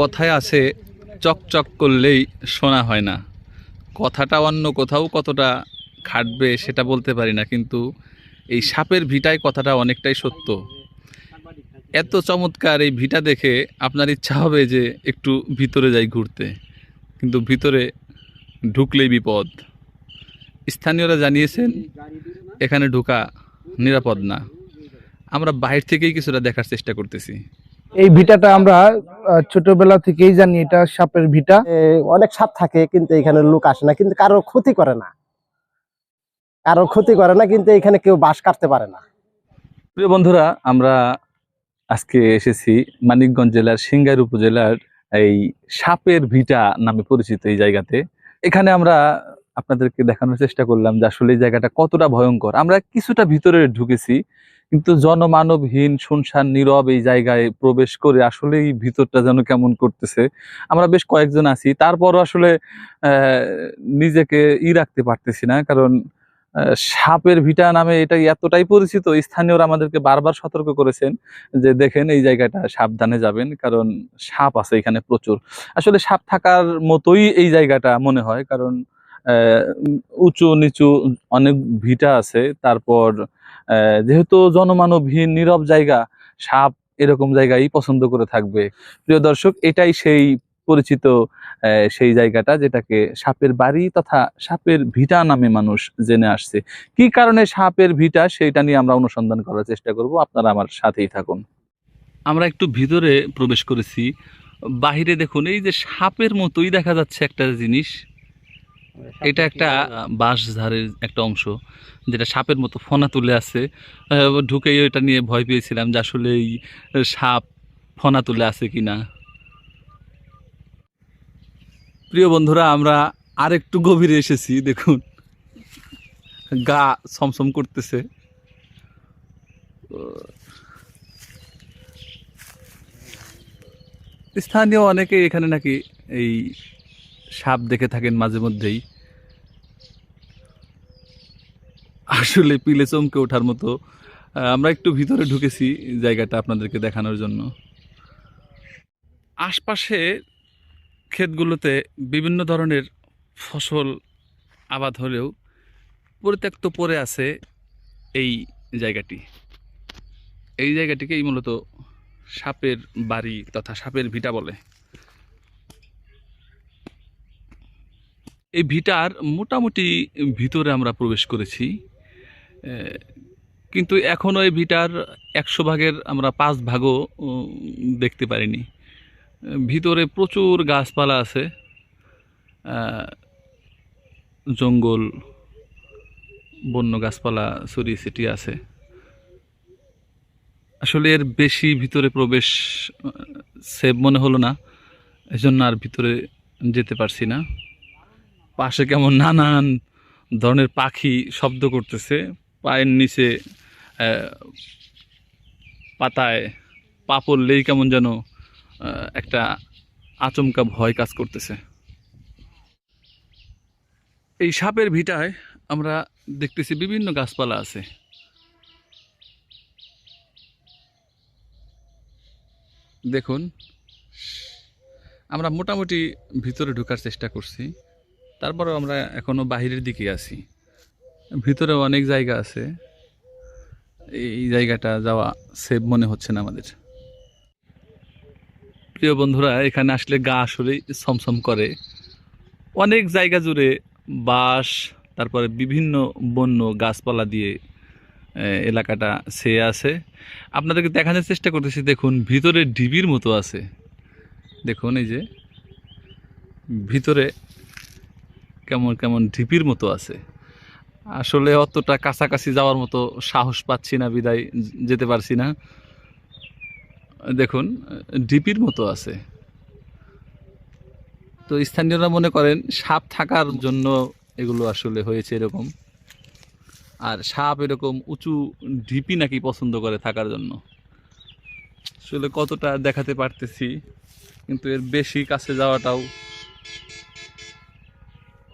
কথায় আছে, চকচক করলেই শোনা হয় না। কথাটা অন্য কোথাও কতটা খাটবে সেটা বলতে পারি না, কিন্তু এই সাপের ভিটায় কথাটা অনেকটাই সত্য। এত চমৎকার এই ভিটা দেখে আপনার ইচ্ছা হবে যে একটু ভিতরে যাই ঘুরতে, কিন্তু ভিতরে ঢুকলেই বিপদ। স্থানীয়রা জানিয়েছেন, এখানে ঢোকা নিরাপদ না। আমরা বাইরে থেকেই কিছুটা দেখার চেষ্টা করতেছি। এই ভিটাটা আমরা ছোটবেলা থেকেই জানি এটা সাপের ভিটা। অনেক সাপ থাকে কিন্তু এখানে লোক আসে না কিন্তু কারও ক্ষতি করে না। কারও ক্ষতি করে না কিন্তু এখানে কেউ বাস কাটতে পারে না। প্রিয় বন্ধুরা আমরা আজকে এসেছি মানিকগঞ্জ জেলার সিংগাইর উপজেলার এই সাপের ভিটা নামে পরিচিত এই জায়গাতে। এখানে আমরা আপনাদেরকে দেখানোর চেষ্টা করলাম যে আসলে এই জায়গাটা কতটা ভয়ঙ্কর। আমরা কিছুটা ভিতরে ঢুকেছি কিন্তু জনমানবহীন, শুনশান, নীরব এই জায়গায় প্রবেশ করে আসলে এই ভিতরটা যেন কেমন করতেছে। আমরা বেশ কয়েকজন আছি তারপরও আসলে নিজেকে ই রাখতে পারতেছি না, কারণ সাপের ভিটা নামে এটা এতটাই পরিচিত, স্থানীয়রা আমাদেরকে বারবার সতর্ক করেছেন যে দেখেন এই জায়গাটা সাবধানে যাবেন, কারণ সাপ আছে এখানে প্রচুর। আসলে সাপ থাকার মতোই এই জায়গাটা মনে হয়, কারণ উঁচু নিচু অনেক ভিটা আছে, তারপর যেহেতু জনমানবহীন, নীরব জায়গা, সাপ এরকম জায়গায় পছন্দ করে থাকবে। প্রিয় দর্শক, এটাই সেই পরিচিত সেই জায়গাটা যেটাকে সাপের বাড়ি তথা সাপের ভিটা নামে মানুষ জেনে আসছে। কি কারণে সাপের ভিটা সেটা নিয়ে আমরা অনুসন্ধান করার চেষ্টা করব। আপনারা আমার সাথেই থাকুন। আমরা একটু ভিতরে প্রবেশ করেছি। বাহিরে দেখুন, এই যে সাপের মতোই দেখা যাচ্ছে একটা জিনিস। এটা একটা বাঁশ ধারের একটা অংশ যেটা সাপের মতো ফনা তুলে আছে। ঢুকেই এটা নিয়ে ভয় পেয়েছিলাম যে আসলে এই সাপ ফনা তুলে আছে কি না প্রিয় বন্ধুরা আমরা আরেকটু গভীরে এসেছি দেখুন। গা ছমছম করতেছে। স্থানীয় অনেকে এখানে নাকি এই সাপ দেখে থাকেন মাঝে মধ্যেই। আসলে পিলে চমকে ওঠার মতো। আমরা একটু ভিতরে ঢুকেছি জায়গাটা আপনাদেরকে দেখানোর জন্য। আশপাশে ক্ষেতগুলোতে বিভিন্ন ধরনের ফসল আবাদ হলেও পরিত্যক্ত পড়ে আছে এই জায়গাটি। এই জায়গাটিকেই মূলত সাপের বাড়ি তথা সাপের ভিটা বলে। এই ভিটার মোটামুটি ভিতরে আমরা প্রবেশ করেছি কিন্তু এখনও এই ভিটার একশো ভাগের আমরা পাঁচ ভাগও দেখতে পারিনি। ভিতরে প্রচুর গাছপালা আছে জঙ্গল, বন্য গাছপালা ছড়িয়ে ছিটিয়ে আছে। আসলে এর বেশি ভিতরে প্রবেশ সেভ মনে হলো না, এজন্য আর ভিতরে যেতে পারছি না। পাশে কেমন নানান ধরনের পাখি শব্দ করতেছে। পায়ের নিচে পাতায় পা পড়লেই কেমন যেন একটা আচমকা ভয় কাজ করতেছে। এই সাপের ভিটায় আমরা দেখতেছি বিভিন্ন গাছপালা আছে। দেখুন, আমরা মোটামুটি ভিতরে ঢোকার চেষ্টা করছি। তারপরেও আমরা এখনও বাহিরের দিকে আছি। ভিতরে অনেক জায়গা আছে। এই জায়গাটা যাওয়া সেভ মনে হচ্ছে না আমাদের। প্রিয় বন্ধুরা, এখানে আসলে গা আসলেই ছমছম করে। অনেক জায়গা জুড়ে বাঁশ, তারপরে বিভিন্ন বন্য গাছপালা দিয়ে এলাকাটা ছেয়ে আছে। আপনাদেরকে দেখানোর চেষ্টা করতেছি, দেখুন ভিতরে ঢিবির মতো আছে। দেখুন এই যে, ভিতরে কেমন কেমন ঢিপির মতো আছে। আসলে অতটা কাছাকাছি যাওয়ার মতো সাহস পাচ্ছি না, বিদায় যেতে পারছি না। দেখুন, ঢিপির মতো আছে। তো স্থানীয়রা মনে করেন, সাপ থাকার জন্য এগুলো আসলে হয়েছে এরকম। আর সাপ এরকম উঁচু ঢিপি নাকি পছন্দ করে থাকার জন্য। আসলে কতটা দেখাতে পারতেছি, কিন্তু এর বেশি কাছে যাওয়াটাও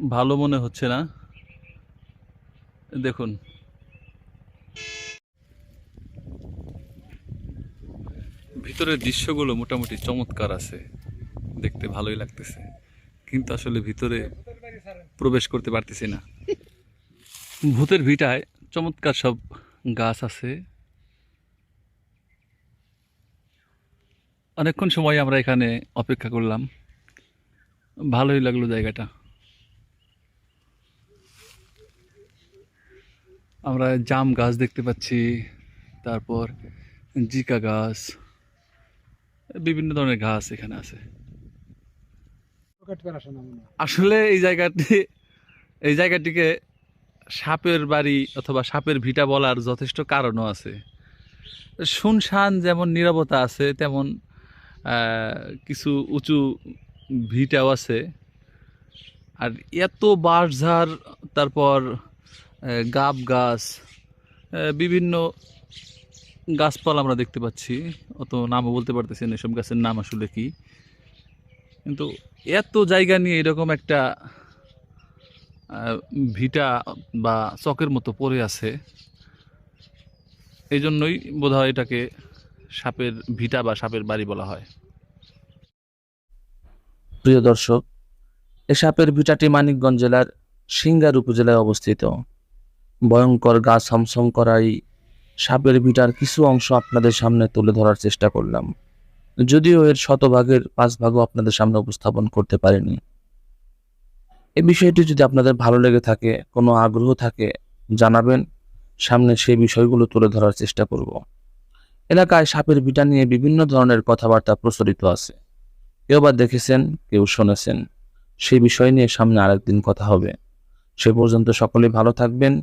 ভালো মনে হচ্ছে না। দেখুন। ভিতরের দৃশ্যগুলো মোটামুটি চমৎকার আছে। দেখতে ভালোই লাগতেছে। কিন্তু আসলে ভিতরে প্রবেশ করতে পারতেছি না। ভূতের ভিটায় চমৎকার সব গাছ আছে। অনেকক্ষণ সময় আমরা এখানে অপেক্ষা করলাম। ভালোই লাগল জায়গাটা। আমরা জাম গাছ দেখতে পাচ্ছি, তারপর জিকা গাছ, বিভিন্ন ধরনের গাছ এখানে আছে। আসলে এই জায়গাটি, এই জায়গাটিকে সাপের বাড়ি অথবা সাপের ভিটা বলার যথেষ্ট কারণও আছে। শুনশান যেমন নীরবতা আছে, তেমন কিছু উঁচু ভিটাও আছে। আর এত বাঁশঝাড় তারপর গাব গাছ বিভিন্ন গাছপালা আমরা দেখতে পাচ্ছি। অত নামও বলতে পারতেছি না, এসব গাছের নাম আসলে কি। কিন্তু এত জায়গা নিয়ে এরকম একটা ভিটা বা চকের মতো পড়ে আছে, এই জন্যই বোধহয় এটাকে সাপের ভিটা বা সাপের বাড়ি বলা হয়। প্রিয় দর্শক, এ সাপের ভিটাটি মানিকগঞ্জ জেলার সিঙ্গার উপজেলায় অবস্থিত। ভয়ঙ্কর গা সমসম করা এই সাপের ভিটার কিছু অংশ আপনাদের সামনে তুলে ধরার চেষ্টা করলাম। যদিও এর শতভাগের পাঁচ ভাগও আপনাদের সামনে উপস্থাপন করতে পারিনি। এই বিষয়টি যদি আপনাদের ভালো লেগে থাকে, কোনো আগ্রহ থাকে, জানাবেন। সামনে সেই বিষয়গুলো তুলে ধরার চেষ্টা করব। এলাকায় সাপের ভিটা নিয়ে বিভিন্ন ধরনের কথাবার্তা প্রচলিত আছে। কেউ বা দেখেছেন, কেউ শুনেছেন। সেই বিষয় নিয়ে সামনে আরেকদিন কথা হবে। সে পর্যন্ত সকলে ভালো থাকবেন।